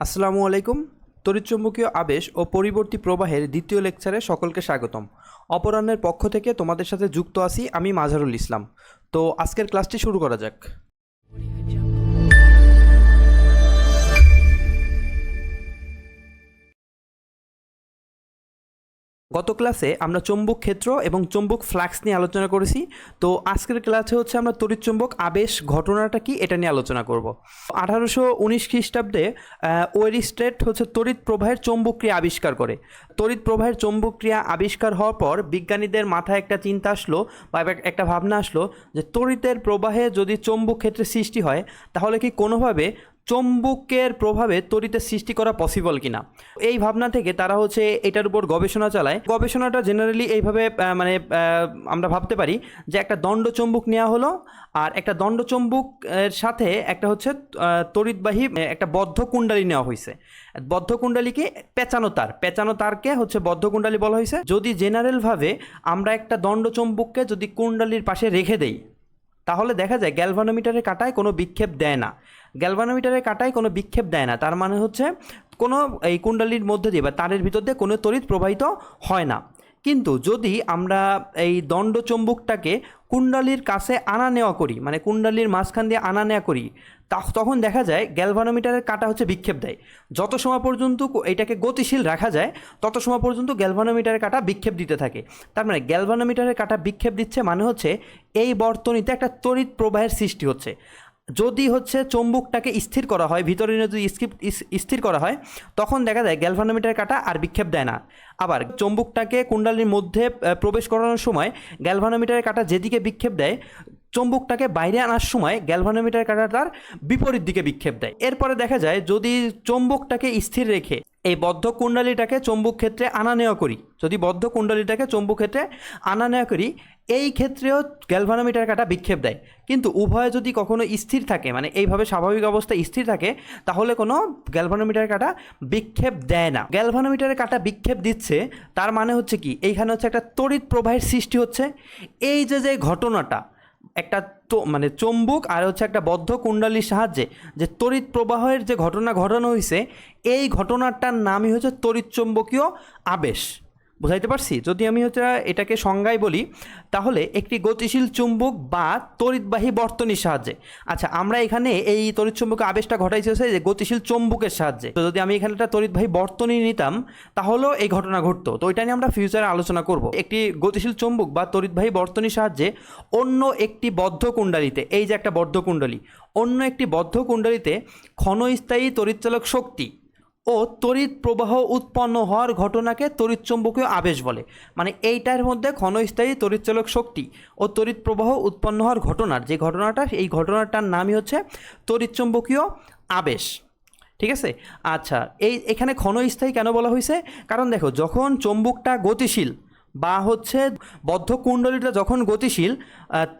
আসসালামু আলাইকুম। তড়িৎচুম্বকীয় আবেশ ও পরিবর্তী প্রবাহের দ্বিতীয় লেকচারে সকলকে স্বাগতম। অপরাহ্নের পক্ষ থেকে তোমাদের সাথে যুক্ত আছি আমি মাঝারুল ইসলাম। তো আজকের ক্লাসটি শুরু করা যাক। গত ক্লাসে আমরা চৌম্বক ক্ষেত্র এবং চৌম্বক ফ্লাক্স নিয়ে আলোচনা করেছি। তো আজকের ক্লাসে হচ্ছে আমরা তড়িৎচুম্বক আবেশ ঘটনাটা কি এটা নিয়ে আলোচনা করব। আঠারোশো উনিশ খ্রিস্টাব্দে ওয়েরিস্টেট হচ্ছে তড়িৎ প্রবাহের চৌম্বক ক্রিয়া আবিষ্কার করে। তড়িৎ প্রবাহের চৌম্বক ক্রিয়া আবিষ্কার হওয়ার পর বিজ্ঞানীদের মাথায় একটা চিন্তা আসলো বা একটা ভাবনা আসলো যে তড়িতের প্রবাহে যদি চৌম্বক ক্ষেত্রে সৃষ্টি হয়, তাহলে কি কোনোভাবে চৌম্বকের প্রভাবে তড়িতের সৃষ্টি করা পসিবল কিনা? এই ভাবনা থেকে তারা হচ্ছে এটার উপর গবেষণা চালায়। গবেষণাটা জেনারেলি এইভাবে মানে আমরা ভাবতে পারি যে একটা দণ্ড চৌম্বক নেওয়া হলো আর একটা দণ্ড চৌম্বক এর সাথে একটা হচ্ছে তড়িৎবাহী একটা বদ্ধ কুণ্ডলী নেওয়া হয়েছে বদ্ধ কুণ্ডলীকে পেঁচানো তার। পেঁচানো তারকে হচ্ছে বদ্ধ কুণ্ডলী বলা হয়েছে যদি জেনারেলভাবে আমরা একটা দণ্ড চম্বুককে যদি কুণ্ডলীর পাশে রেখে দেই, তাহলে দেখা যায় গ্যালভানোমিটারের কাটায় কোনো বিক্ষেপ দেয় না। গ্যালভানোমিটারের কাটায় কোনো বিক্ষেপ দেয় না। তার মানে হচ্ছে কোনো এই কুণ্ডলীর মধ্যে দিয়ে বা তারের ভিতর দিয়ে কোনো তড়িৎ প্রবাহিত হয় না। কিন্তু যদি আমরা এই দণ্ড চুম্বকটাকে কুণ্ডলীর কাছে আনা নেওয়া করি মানে কুণ্ডলীর মাঝখান দিয়ে আনা নেওয়া করি, তা- তখন দেখা যায় গ্যালভানোমিটারের কাটা হচ্ছে বিক্ষেপ দেয়। যত সময় পর্যন্ত এটাকে গতিশীল রাখা যায়, তত সময় পর্যন্ত গ্যালভানোমিটারের কাটা বিক্ষেপ দিতে থাকে। তার মানে গ্যালভানোমিটারের কাটা বিক্ষেপ দিচ্ছে মানে হচ্ছে এই বর্তনীতে একটা তড়িৎ প্রবাহের সৃষ্টি হচ্ছে। যদি হচ্ছে চম্বুকটাকে স্থির করা হয়, ভিতরে যদি স্থির করা হয়, তখন দেখা যায় গ্যালভানোমিটার কাটা আর বিক্ষেপ দেয় না। আবার চম্বুকটাকে কুণ্ডালির মধ্যে প্রবেশ করানোর সময় গ্যালভানোমিটারের কাটা যেদিকে বিক্ষেপ দেয়, চম্বুকটাকে বাইরে আনার সময় গ্যালভানোমিটার কাটা তার বিপরীত দিকে বিক্ষেপ দেয়। এরপরে দেখা যায় যদি চৌম্বকটাকে স্থির রেখে এই বদ্ধ কুণ্ডলীটাকে চম্বুক ক্ষেত্রে আনা নেওয়া করি। যদি বদ্ধ কুণ্ডলীটাকে চম্বুক ক্ষেত্রে আনা নেওয়া করি, এই ক্ষেত্রেও গ্যালভানোমিটার কাটা বিক্ষেপ দেয়। কিন্তু উভয় যদি কখনো স্থির থাকে মানে এইভাবে স্বাভাবিক অবস্থায় স্থির থাকে, তাহলে কোনো গ্যালভানোমিটার কাটা বিক্ষেপ দেয় না। গ্যালভানোমিটারের কাটা বিক্ষেপ দিচ্ছে, তার মানে হচ্ছে কি, এইখানে হচ্ছে একটা তড়িৎ প্রবাহের সৃষ্টি হচ্ছে। এই যে যে ঘটনাটা একটা মানে চম্বুক আর হচ্ছে একটা বদ্ধ কুণ্ডালির সাহায্যে যে তড়িৎ প্রবাহের যে ঘটনা ঘটানো হয়েছে এই ঘটনাটার নামই হচ্ছে তড়িৎ চম্বকীয় আবেশ। বুঝাইতে পারছি? যদি আমি হচ্ছে এটাকে সংজ্ঞায় বলি, তাহলে একটি গতিশীল চুম্বক বা তড়িৎবাহী বর্তনীর সাহায্যে। আচ্ছা আমরা এখানে এই তড়িৎ চুম্বকের আবেশটা ঘটাইছে হচ্ছে যে গতিশীল চুম্বকের সাহায্যে। তো যদি আমি এখানে একটা তড়িৎবাহী বর্তনী নিতাম, তাহলেও এই ঘটনা ঘটতো। তো এটা নিয়ে আমরা ফিউচারে আলোচনা করব। একটি গতিশীল চুম্বক বা তড়িৎবাহী বর্তনীর সাহায্যে অন্য একটি বদ্ধ কুণ্ডলীতে, এই যে একটা বদ্ধ কুণ্ডলী, অন্য একটি বদ্ধ কুণ্ডলীতে ক্ষণস্থায়ী তড়িৎচালক শক্তি ও তড়িৎ প্রবাহ উৎপন্ন হওয়ার ঘটনাকে তড়িৎচুম্বকীয় আবেশ বলে। মানে এইটার মধ্যে ক্ষণস্থায়ী তড়িৎচালক শক্তি ও তড়িৎ প্রবাহ উৎপন্ন হওয়ার ঘটনার, যে ঘটনাটা, এই ঘটনাটার নামই হচ্ছে তড়িৎচুম্বকীয় আবেশ। ঠিক আছে? আচ্ছা এই এখানে ক্ষণস্থায়ী কেন বলা হয়েছে কারণ দেখো, যখন চুম্বকটা গতিশীল বা হচ্ছে বদ্ধ কুণ্ডলীটা যখন গতিশীল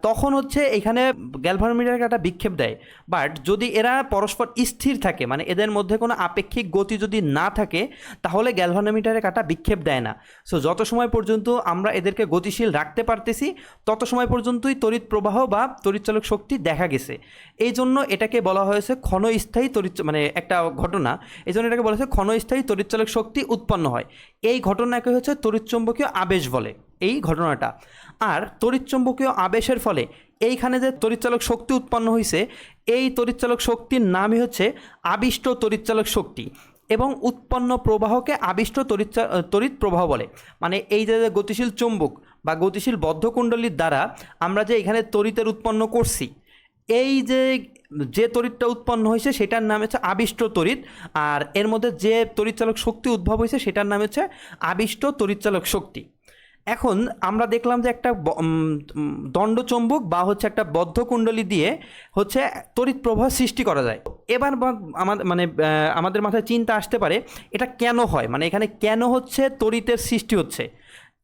তখন হচ্ছে এখানে গ্যালভানোমিটার একটা বিক্ষেপ দেয়। বাট যদি এরা পরস্পর স্থির থাকে মানে এদের মধ্যে কোনো আপেক্ষিক গতি যদি না থাকে, তাহলে গ্যালভানোমিটারে কাটা বিক্ষেপ দেয় না। সো যত সময় পর্যন্ত আমরা এদেরকে গতিশীল রাখতে পারতেছি, তত সময় পর্যন্তই তড়িৎ প্রবাহ বা তড়িৎচালক শক্তি দেখা গেছে। এই জন্য এটাকে বলা হয়েছে ক্ষণস্থায়ী তড়িৎ মানে একটা ঘটনা এই জন্য এটাকে বলা হয়েছে ক্ষণস্থায়ী তড়িৎচালক শক্তি উৎপন্ন হয়। এই ঘটনাকে হচ্ছে তড়িৎচুম্বকীয় আবেশ বলে এই ঘটনাটা। আর তড়িৎচুম্বকীয় আবেশের ফলে এইখানে যে তড়িৎচালক শক্তি উৎপন্ন হয়েছে এই তড়িৎচালক শক্তির নামই হচ্ছে আবিষ্ট তড়িৎচালক শক্তি এবং উৎপন্ন প্রবাহকে আবিষ্ট তড়িৎ তড়িৎ প্রবাহ বলে। মানে এই যে যে গতিশীল চুম্বক বা গতিশীল বদ্ধকুণ্ডলীর দ্বারা আমরা যে এখানে তড়িতের উৎপন্ন করছি, এই যে যে তড়িৎটা উৎপন্ন হয়েছে সেটার নাম হচ্ছে আবিষ্ট তড়িৎ। আর এর মধ্যে যে তড়িৎচালক শক্তি উদ্ভব হয়েছে সেটার নাম হচ্ছে আবিষ্ট তড়িৎচালক শক্তি। এখন আমরা দেখলাম যে একটা দণ্ডচুম্বক বা হচ্ছে একটা বদ্ধ কুণ্ডলী দিয়ে হচ্ছে তড়িৎ প্রবাহ সৃষ্টি করা যায়। এবার আমাদের মানে আমাদের মাথায় চিন্তা আসতে পারে, এটা কেন হয়? মানে এখানে কেন হচ্ছে তড়িতের সৃষ্টি হচ্ছে?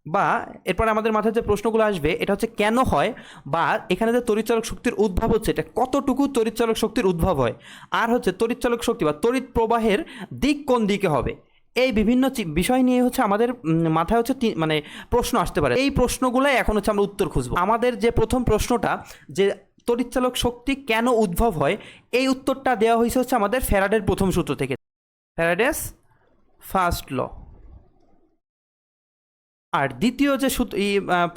বা এরপর আমাদের মাথায় যে প্রশ্নগুলো আসবে, এটা হচ্ছে কেন হয়? বা এখানে যে তড়িৎচালক শক্তির উদ্ভব হচ্ছে, এটা কতটুকু তড়িৎচালক শক্তির উদ্ভব হয়? আর হচ্ছে তড়িৎচালক শক্তি বা তড়িৎ প্রবাহের দিক কোন দিকে হবে? এই বিভিন্ন বিষয় নিয়ে হচ্ছে আমাদের মাথায় হচ্ছে মানে প্রশ্ন আসতে পারে। এই প্রশ্নগুলোই এখন হচ্ছে আমরা উত্তর খুঁজবো। আমাদের যে প্রথম প্রশ্নটা, যে তড়িৎচালক শক্তি কেন উদ্ভব হয়, এই উত্তরটা দেওয়া হয়েছে হচ্ছে আমাদের ফ্যারাডের প্রথম সূত্র থেকে। ফ্যারাডেস ফার্স্ট ল। আর দ্বিতীয় যে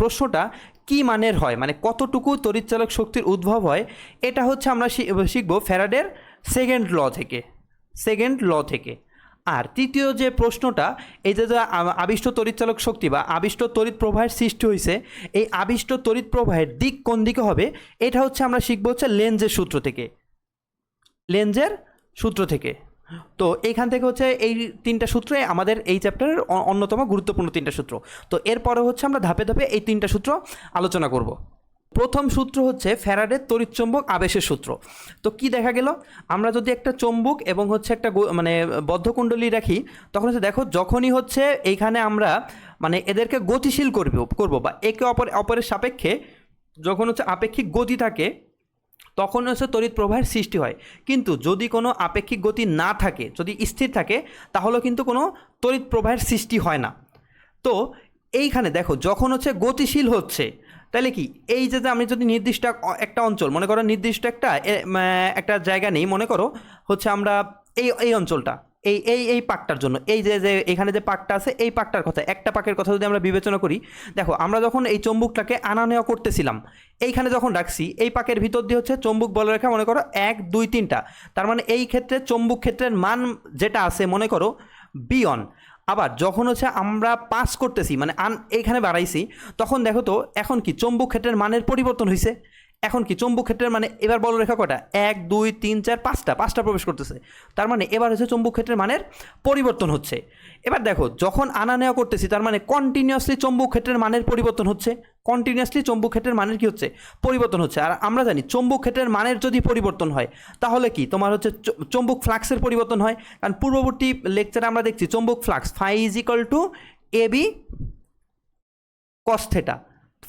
প্রশ্নটা, কি মানের হয়? মানে কতটুকু তড়িৎচালক শক্তির উদ্ভব হয়? এটা হচ্ছে আমরা শিখব ফ্যারাডের সেকেন্ড ল থেকে। সেকেন্ড ল থেকে। আর তৃতীয় যে প্রশ্নটা, এই যে আবিষ্ট তড়িৎচালক শক্তি বা আবিষ্ট তড়িৎ প্রবাহের সৃষ্টি হয়েছে এই আবিষ্ট তড়িৎ প্রবাহের দিক কোন দিকে হবে? এটা হচ্ছে আমরা শিখব হচ্ছে লেন্সের সূত্র থেকে। লেন্সের সূত্র থেকে। তো এইখান থেকে হচ্ছে এই তিনটা সূত্রে আমাদের এই চ্যাপ্টারের অন্যতম গুরুত্বপূর্ণ তিনটা সূত্র। তো এরপরে হচ্ছে আমরা ধাপে ধাপে এই তিনটা সূত্র আলোচনা করব। প্রথম সূত্র হচ্ছে ফ্যারাডের তড়িৎচম্বক আবেশের সূত্র। তো কি দেখা গেল? আমরা যদি একটা চম্বুক এবং হচ্ছে একটা মানে বদ্ধকুণ্ডলী রাখি, তখন হচ্ছে দেখো যখনই হচ্ছে এইখানে আমরা মানে এদেরকে গতিশীল করব, করব বা একে অপর অপরের সাপেক্ষে যখন হচ্ছে আপেক্ষিক গতি থাকে, তখন হচ্ছে তড়িৎ প্রবাহের সৃষ্টি হয়। কিন্তু যদি কোনো আপেক্ষিক গতি না থাকে, যদি স্থির থাকে তাহলে কিন্তু কোনো তড়িৎ প্রবাহের সৃষ্টি হয় না। তো এইখানে দেখো যখন হচ্ছে গতিশীল হচ্ছে তাহলে কি? এই যে যে আমি যদি নির্দিষ্ট একটা অঞ্চল, মনে করো নির্দিষ্ট একটা একটা জায়গা নেই, মনে করো হচ্ছে আমরা এই এই অঞ্চলটা, এই এই এই পাকটার জন্য, এই যে যে এখানে যে পাকটা আছে, এই পাকটার কথা, একটা পাকের কথা যদি আমরা বিবেচনা করি, দেখো আমরা যখন এই চম্বুকটাকে আনা নেওয়া করতেছিলাম, এইখানে যখন রাখছি, এই পাকের ভিতর দিয়ে হচ্ছে চম্বুক বলরেখা মনে করো এক, দুই, তিনটা, তার মানে এই ক্ষেত্রে চম্বুক ক্ষেত্রের মান যেটা আছে, মনে করো, বিয়ন আবার যখন হচ্ছে আমরা পাস করতেছি মানে আন এখানে বাড়াইছি, তখন দেখো তো এখন কি, চম্বুক ক্ষেত্রের মানের পরিবর্তন হয়েছে এখন কি চম্বুক ক্ষেত্রের মানে এবার বলরেখা কটা এক, দুই, তিন, চার, পাঁচটা। পাঁচটা প্রবেশ করতেছে। তার মানে এবার হচ্ছে চম্বুক ক্ষেত্রের মানের পরিবর্তন হচ্ছে। এবার দেখো, যখন আনা নেওয়া করতেছি, তার মানে কন্টিনিউয়াসলি চম্বুক ক্ষেত্রের মানের পরিবর্তন হচ্ছে। কন্টিনিউয়াসলি চম্বুক ক্ষেত্রের মানের কি হচ্ছে? পরিবর্তন হচ্ছে। আর আমরা জানি চম্বুক ক্ষেত্রের মানের যদি পরিবর্তন হয়, তাহলে কি? তোমার হচ্ছে চম্বুক ফ্লাক্সের পরিবর্তন হয়। কারণ পূর্ববর্তী লেকচারে আমরা দেখছি চম্বুক flux phi is equal to A B cos theta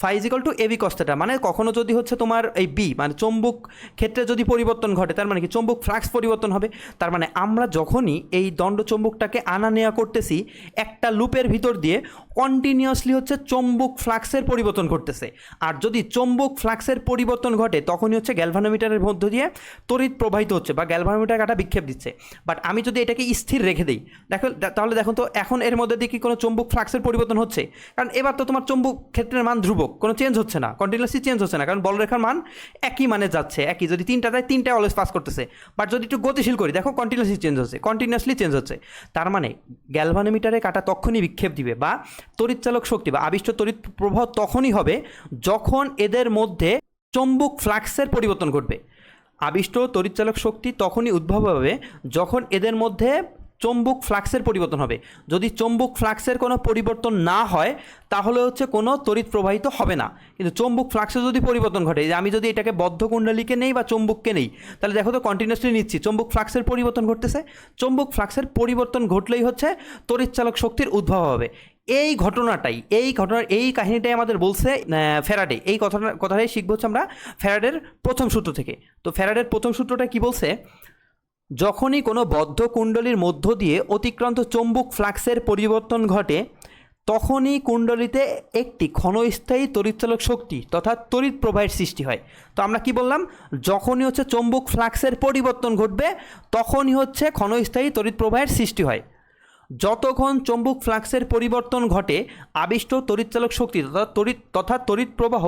phi is equal to AB cos theta মানে কখনো যদি হচ্ছে তোমার এই বি মানে চম্বুক ক্ষেত্রে যদি পরিবর্তন ঘটে, তার মানে কি? চম্বুক ফ্লাক্স পরিবর্তন হবে। তার মানে আমরা যখনই এই দণ্ড চম্বুকটাকে আনা নেওয়া করতেছি, একটা লুপের ভিতর দিয়ে কন্টিনিউয়াসলি হচ্ছে চম্বুক ফ্লাক্সের পরিবর্তন ঘটতেছে। আর যদি চম্বুক ফ্লাক্সের পরিবর্তন ঘটে, তখনই হচ্ছে গ্যালভানোমিটারের মধ্য দিয়ে তড়িৎ প্রবাহিত হচ্ছে বা গ্যালভানোমিটার কাটা বিক্ষেপ দিচ্ছে। বাট আমি যদি এটাকে স্থির রেখে দিই, দেখো তাহলে দেখো তো, এখন এর মধ্যে দিয়ে কি কোনো চম্বুক ফ্লাক্সের পরিবর্তন হচ্ছে? কারণ এবার তো তোমার চম্বুক ক্ষেত্রের মান ধ্রুবক, কোনো চেঞ্জ হচ্ছে না কন্টিনিউসলি চেঞ্জ হচ্ছে না, কারণ বলরেখার মান একই মানে যাচ্ছে, একই। যদি তিনটা দেয়, তিনটা অলওয়েজ পাস করতেছে। বাট যদি একটু গতিশীল করি, দেখো কন্টিনিউসলি চেঞ্জ হচ্ছে কন্টিনিউসলি চেঞ্জ হচ্ছে। তার মানে গ্যালভানোমিটারে কাটা তখনই বিক্ষেপ দিবে বা তড়িৎচালক শক্তি বা আবিষ্ট তড়িৎ প্রবাহ তখনই হবে যখন এদের মধ্যে চম্বুক ফ্লাক্সের পরিবর্তন ঘটবে। আবিষ্ট তড়িৎচালক শক্তি তখনই উদ্ভব হবে যখন এদের মধ্যে চম্বুক ফ্লাক্সের পরিবর্তন হবে। যদি চম্বুক ফ্লাক্সের কোনো পরিবর্তন না হয়, তাহলে হচ্ছে কোনো তড়িৎ প্রবাহিত হবে না। কিন্তু চম্বুক ফ্লাক্সে যদি পরিবর্তন ঘটে যে আমি যদি এটাকে বদ্ধ কুণ্ডলীকে নেই বা চম্বুককে নেই, তাহলে দেখো তো কন্টিনিউসলি নিচ্ছি। চম্বুক ফ্লাক্সের পরিবর্তন ঘটতেছে। চম্বুক ফ্লাক্সের পরিবর্তন ঘটলেই হচ্ছে তড়িৎচালক শক্তির উদ্ভব হবে। এই ঘটনাটাই এই ঘটনার এই কাহিনীটাই আমাদের বলছে আহ, ফ্যারাডে। এই কথাটা কথাটাই শিখব হচ্ছে আমরা ফ্যারাডের প্রথম সূত্র থেকে। তো ফ্যারাডের প্রথম সূত্রটা কি বলছে? যখনই কোনো বদ্ধ কুণ্ডলীর মধ্য দিয়ে অতিক্রান্ত চম্বুক ফ্লাক্সের পরিবর্তন ঘটে তখনই কুণ্ডলীতে একটি ক্ষণস্থায়ী তড়িৎচালক শক্তি তথা তড়িৎ প্রবাহের সৃষ্টি হয়। তো আমরা কি বললাম? যখনই হচ্ছে চম্বুক ফ্লাক্সের পরিবর্তন ঘটবে তখনই হচ্ছে ক্ষণস্থায়ী তড়িৎ প্রবাহের সৃষ্টি হয়। যতক্ষণ চম্বুক ফ্লাক্সের পরিবর্তন ঘটে, আবিষ্ট তড়িৎচালক শক্তি তথা তড়িৎ তথা তড়িৎ প্রবাহ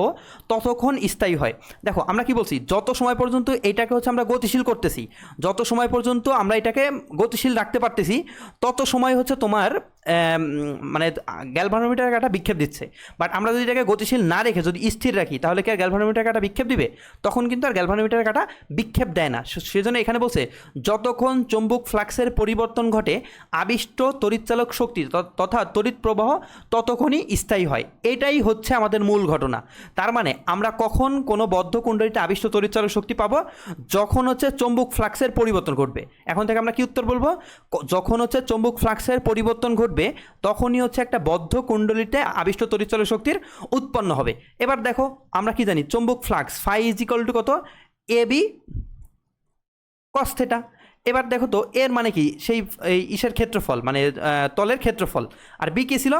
ততক্ষণ স্থায়ী হয়। দেখো, আমরা কি বলছি? যত সময় পর্যন্ত এটাকে হচ্ছে আমরা গতিশীল করতেছি, যত সময় পর্যন্ত আমরা এটাকে গতিশীল রাখতে পারতেছি, তত সময় হচ্ছে তোমার মানে গ্যালভানোমিটার কাটা বিক্ষেপ দিচ্ছে। বাট আমরা যদি এটাকে গতিশীল না রেখে যদি স্থির রাখি, তাহলে কি আর গ্যালভানোমিটার কাটা বিক্ষেপ দিবে? তখন কিন্তু আর গ্যালভানোমিটার কাটা বিক্ষেপ দেয় না। সেজন্য এখানে বলছে, যতক্ষণ চম্বুক ফ্লাক্সের পরিবর্তন ঘটে, আবিষ্ট তড়িৎচালক শক্তি তথা তড়িৎ প্রবাহ ততক্ষণই স্থায়ী হয়। এটাই হচ্ছে আমাদের মূল ঘটনা। তার মানে আমরা কখন কোনো বদ্ধ কুণ্ডলিতে আবিষ্ট তড়িৎচালক শক্তি পাবো? যখন হচ্ছে চম্বুক ফ্লাক্সের পরিবর্তন ঘটবে। এখন থেকে আমরা কি উত্তর বলব? যখন হচ্ছে চম্বুক ফ্লাক্সের পরিবর্তন ঘটবে, তখনই হচ্ছে একটা বদ্ধ কুণ্ডলিতে আবিষ্ট তড়িৎচালক শক্তির উৎপন্ন হবে। এবার দেখো, আমরা কি জানি? চম্বুক ফ্লাক্স ফাই ইজ টু কত? A B cos theta. এবার দেখো তো, এর মানে কি? সেই, এই ইসের ক্ষেত্রফল মানে তলের ক্ষেত্রফল। আর বি কি ছিল?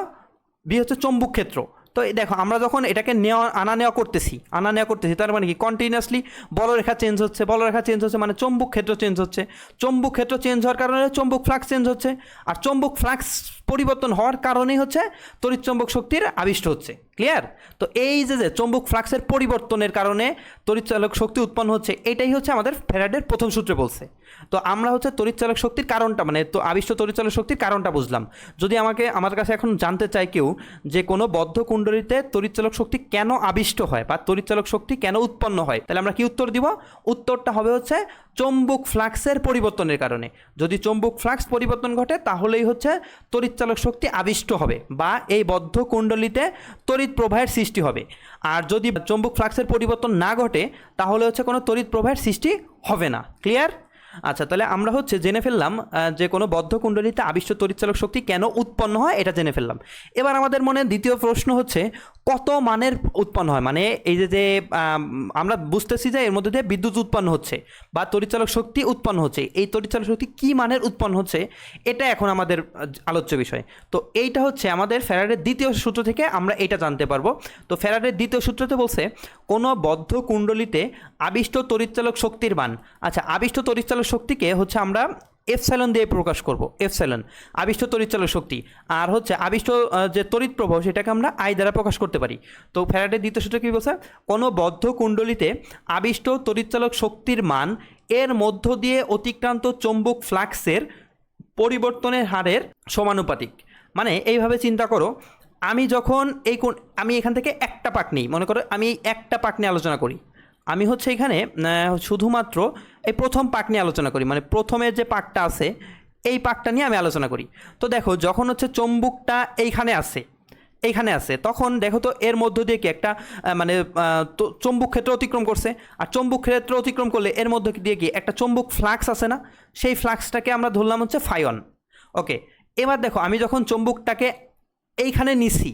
বি হচ্ছে চম্বুক ক্ষেত্র। তো দেখো, আমরা যখন এটাকে নেওয়া, আনা নেওয়া করতেছি, আনা নেওয়া করতেছি, তার মানে কি? কন্টিনিউয়াসলি বলরেখা চেঞ্জ হচ্ছে বলরেখা চেঞ্জ হচ্ছে মানে চম্বুক ক্ষেত্র চেঞ্জ হচ্ছে। চম্বুক ক্ষেত্র চেঞ্জ হওয়ার কারণে চম্বুক ফ্লাক্স চেঞ্জ হচ্ছে। আর চম্বুক ফ্লাক্স পরিবর্তন হওয়ার কারণেই হচ্ছে তড়িৎ চম্বক শক্তির আবিষ্ট হচ্ছে। ক্লিয়ার তো এই যে যে চম্বুক ফ্লাক্সের পরিবর্তনের কারণে তড়িৎচালক শক্তি উৎপন্ন হচ্ছে, এটাই হচ্ছে আমাদের ফ্যারাডের প্রথম সূত্রে বলছে। তো আমরা হচ্ছে তড়িৎচালক শক্তির কারণটা মানে তো আবিষ্ট তড়িৎচালক শক্তির কারণটা বুঝলাম। যদি আমাকে, আমার কাছে এখন জানতে চায় কেউ যে কোনো বদ্ধ কুণ্ডলিতে তড়িৎচালক শক্তি কেন আবিষ্ট হয় বা তড়িৎচালক শক্তি কেন উৎপন্ন হয়, তাহলে আমরা কি উত্তর দিব? উত্তরটা হবে হচ্ছে চম্বুক ফ্লাক্সের পরিবর্তনের কারণে। যদি চম্বুক ফ্লাক্স পরিবর্তন ঘটে, তাহলেই হচ্ছে তড়িৎচালক শক্তি আবিষ্ট হবে বা এই বদ্ধ কুণ্ডলিতে তড়িৎ প্রবাহের সৃষ্টি হবে। আর যদি চম্বুক ফ্লাক্সের পরিবর্তন না ঘটে, তাহলে হচ্ছে কোনো তড়িৎ প্রবাহের সৃষ্টি হবে না। ক্লিয়ার আচ্ছা তাহলে আমরা হচ্ছে জেনে ফেললাম যে কোনো বদ্ধ কুণ্ডলিতে আবিষ্ট তড়িৎচালক শক্তি কেন উৎপন্ন হয়, এটা জেনে ফেললাম। এবার আমাদের মনে দ্বিতীয় প্রশ্ন হচ্ছে কত মানের উৎপন্ন হয়? মানে এই যে যে আমরা বুঝতেছি যে এর মধ্যে দিয়ে বিদ্যুৎ উৎপন্ন হচ্ছে বা তরিচালক শক্তি উৎপন্ন হচ্ছে। এই তড়িৎচালক শক্তি কী মানের উৎপন্ন হচ্ছে? এটা এখন আমাদের আলোচ্য বিষয়। তো এইটা হচ্ছে আমাদের ফ্যারাডের দ্বিতীয় সূত্র থেকে আমরা এটা জানতে পারব। তো ফ্যারাডের দ্বিতীয় সূত্রতে বলছে, কোনো বদ্ধ কুণ্ডলিতে আবিষ্ট তড়িৎচালক শক্তির মান। আচ্ছা আবিষ্ট তড়িৎচালক শক্তিকে হচ্ছে আমরা এফসাইলন দিয়ে প্রকাশ করব, এফসাইলন, আবিষ্ট তড়িৎচালক শক্তি। আর হচ্ছে আবিষ্ট যে তড়িৎ প্রবাহ, সেটাকে আমরা আই দ্বারা প্রকাশ করতে পারি। তো ফ্যারাডের দ্বিতীয় সূত্র কী বলছে? কোনো বদ্ধ কুণ্ডলিতে আবিষ্ট তড়িৎচালক শক্তির মান এর মধ্য দিয়ে অতিক্রান্ত চৌম্বক ফ্লাক্সের পরিবর্তনের হারের সমানুপাতিক। মানে এইভাবে চিন্তা করো, আমি যখন এই কোন আমি এখান থেকে একটা পাক নিই, মনে করো আমি একটা পাক নিয়ে আলোচনা করি। আমি হচ্ছে এখানে শুধুমাত্র এই প্রথম পাক নিয়ে আলোচনা করি। মানে প্রথমের যে পাকটা আছে, এই পাকটা নিয়ে আমি আলোচনা করি। তো দেখো, যখন হচ্ছে চম্বুকটা এইখানে আছে এইখানে আছে, তখন দেখো তো এর মধ্য দিয়ে কি একটা মানে চম্বুক ক্ষেত্র অতিক্রম করছে। আর চম্বুক ক্ষেত্র অতিক্রম করলে এর মধ্য দিয়ে কি একটা চম্বুক ফ্লাক্স আছে না, সেই ফ্লাক্সটাকে আমরা ধরলাম হচ্ছে ফাইন ওকে, এবার দেখো, আমি যখন চম্বুকটাকে এইখানে নিছি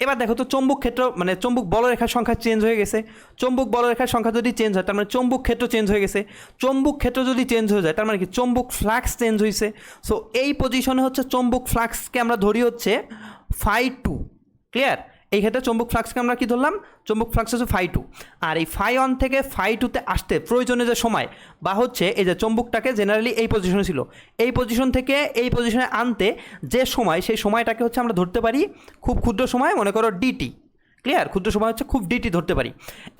এবার দেখো তো চম্বুক ক্ষেত্র মানে চম্বুক বলরেখার সংখ্যা চেঞ্জ হয়ে গেছে। চম্বুক বলরেখার সংখ্যা যদি চেঞ্জ হয়, তার মানে চম্বুক ক্ষেত্র চেঞ্জ হয়ে গেছে। চম্বুক ক্ষেত্র যদি চেঞ্জ হয়ে যায়, তার মানে কি? চম্বুক ফ্লাক্স চেঞ্জ হয়েছে সো এই পজিশনে হচ্ছে চম্বুক ফ্লাক্সকে আমরা ধরি হচ্ছে ফাই টু ক্লিয়ার এই ক্ষেত্রে চম্বুক ফ্লাক্সকে আমরা কী ধরলাম? চম্বুক ফ্লাক্স হচ্ছে ফাই টু আর এই ফাই ওয়ান থেকে ফাই টুতে আসতে প্রয়োজনে যে সময়, বা হচ্ছে এই যে চম্বুকটাকে জেনারেলি এই পজিশনে ছিল, এই পজিশন থেকে এই পজিশনে আনতে যে সময়, সেই সময়টাকে হচ্ছে আমরা ধরতে পারি খুব ক্ষুদ্র সময়, মনে করো ডিটি ক্লিয়ার ক্ষুদ্র সময় হচ্ছে খুব ডিটি ধরতে পারি।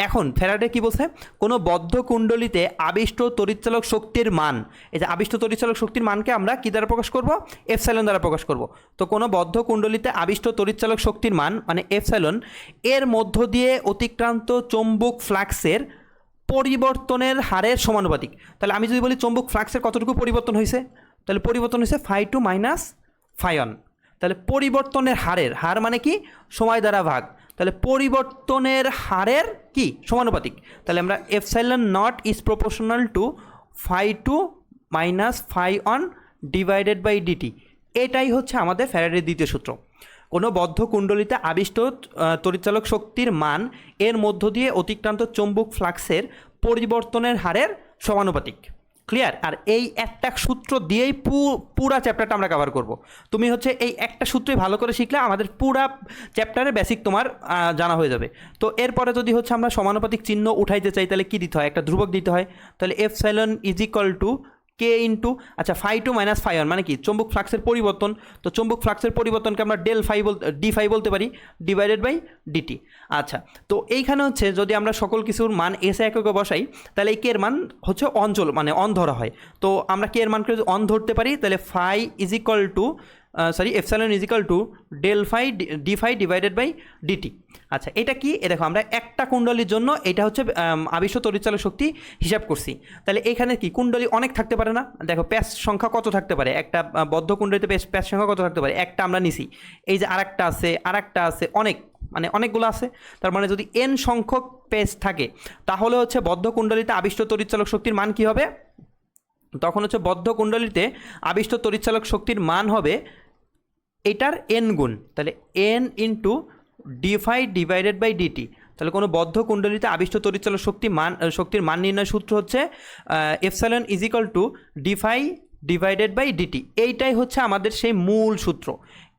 এখন ফেরাডে কি বলছে? কোনো বদ্ধ কুণ্ডলিতে আবিষ্ট তড়িৎচালক শক্তির মান। এই যে আবিষ্ট তড়িৎচালক শক্তির মানকে আমরা কী দ্বারা প্রকাশ করব? এফসাইলন দ্বারা প্রকাশ করব। তো কোনো বদ্ধ কুণ্ডলিতে আবিষ্ট তড়িৎচালক শক্তির মান মানে এফসাইলন এর মধ্য দিয়ে অতিক্রান্ত চৌম্বক ফ্লাক্সের পরিবর্তনের হারের সমানুপাতিক। তাহলে আমি যদি বলি চৌম্বক ফ্লাক্সের কতটুকু পরিবর্তন হয়েছে? তাহলে পরিবর্তন হয়েছে ফাই টু মাইনাস ফাইন তাহলে পরিবর্তনের হারের, হার মানে কি? সময় দ্বারা ভাগ। তাহলে পরিবর্তনের হারের কি? সমানুপাতিক। তাহলে আমরা epsilon naught is proportional to phi two minus phi one divided by dt এটাই হচ্ছে আমাদের ফ্যারাডের দ্বিতীয় সূত্র। কোনো বদ্ধ কুণ্ডলিতে আবিষ্ট আহ, তড়িৎচালক শক্তির মান এর মধ্য দিয়ে অতিক্রান্ত চৌম্বক ফ্লাক্সের পরিবর্তনের হারের সমানুপাতিক। ক্লিয়ার আর এই একটা সূত্র দিয়েই পুরা চ্যাপ্টারটা আমরা কভার করব। তুমি হচ্ছে এই একটা সূত্রই ভালো করে শিখলে আমাদের পুরা চ্যাপ্টারের বেসিক তোমার জানা হয়ে যাবে। তো এরপরে যদি হচ্ছে আমরা সমানুপাতিক চিহ্ন উঠাইতে চাই, তাহলে কী দিতে হয়? একটা ধ্রুবক দিতে হয়। তাহলে epsilon is equal to K into আচ্ছা phi two minus phi one মানে কি? চম্বুক ফ্লাক্সের পরিবর্তন। তো চম্বুক ফ্লাক্সের পরিবর্তনকে আমরা ডেল ফাই বল ডি ফাই বলতে পারি ডিভাইডেড বাই ডিটি আচ্ছা তো এইখানে হচ্ছে যদি আমরা সকল কিছুর মান এস এককে বসাই, তাহলে এই কের মান হচ্ছে অঞ্চল মানে অন ধরা হয়। তো আমরা কে এর মানকে যদি অন ধরতে পারি, তাহলে phi is equal to sorry epsilon is equal to del phi d phi divided by dt আচ্ছা এটা কি? এ দেখো আমরা একটা কুণ্ডলীর জন্য এটা হচ্ছে আম, আবিষ্ট তড়িৎচালক শক্তি হিসাব করছি। তাহলে এখানে কি? কুণ্ডলী অনেক থাকতে পারে না। দেখো প্যাচ সংখ্যা কত থাকতে পারে? একটা বদ্ধ কুণ্ডলীতে প্যাচ প্যাস সংখ্যা কত থাকতে পারে? একটা আমরা নিছি। এই যে আরেকটা আছে আরেকটা আছে অনেক মানে অনেকগুলো আছে। তার মানে যদি এন সংখ্যক পেজ থাকে তাহলে হচ্ছে বদ্ধ কুণ্ডলীতে আবিষ্ট তড়িৎচালক শক্তির মান কি হবে? তখন হচ্ছে বদ্ধ কুণ্ডলীতে আবিষ্ট তড়িৎচালক শক্তির মান হবে এটার এন গুণ, তাহলে N into d phi divided by dt তাহলে কোনো বদ্ধ কুণ্ডলিতে আবিষ্ট তড়িৎচালক শক্তি মান শক্তির মান নির্ণয় সূত্র হচ্ছে epsilon is equal to d phi divided by dt এইটাই হচ্ছে আমাদের সেই মূল সূত্র।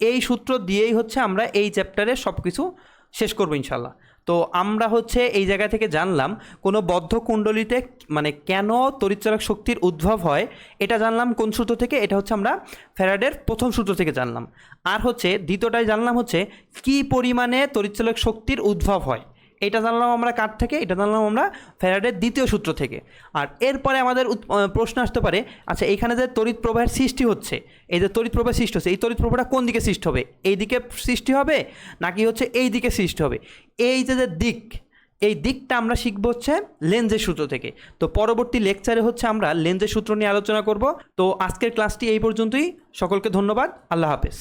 এই সূত্র দিয়েই হচ্ছে আমরা এই চ্যাপ্টারে সব কিছু শেষ করব ইনশাল্লাহ তো আমরা হচ্ছে এই জায়গা থেকে জানলাম কোনো বদ্ধ কুণ্ডলিতে মানে কেন তরিচালক শক্তির উদ্ভব হয়, এটা জানলাম কোন সূত্র থেকে, এটা হচ্ছে আমরা ফ্যারাডের প্রথম সূত্র থেকে জানলাম। আর হচ্ছে দ্বিতীয়টায় জানলাম হচ্ছে কি পরিমাণে তরিচালক শক্তির উদ্ভব হয়। এটা জানলাম আমরা কার থেকে? এটা জানলাম আমরা ফ্যারাডের দ্বিতীয় সূত্র থেকে। আর এরপরে আমাদের প্রশ্ন আসতে পারে আচ্ছা এখানে যে তড়িৎ প্রবাহের সৃষ্টি হচ্ছে, এই যে তড়িৎ প্রবাহ সৃষ্টি হচ্ছে, এই তড়িৎ প্রবাহটা কোন দিকে সৃষ্টি হবে? এই দিকে সৃষ্টি হবে, নাকি হচ্ছে এই দিকে সৃষ্টি হবে? এই যে যে দিক, এই দিকটা আমরা শিখব হচ্ছে লেন্সের সূত্র থেকে। তো পরবর্তী লেকচারে হচ্ছে আমরা লেন্সের সূত্র নিয়ে আলোচনা করব। তো আজকের ক্লাসটি এই পর্যন্তই। সকলকে ধন্যবাদ। আল্লাহ হাফেজ।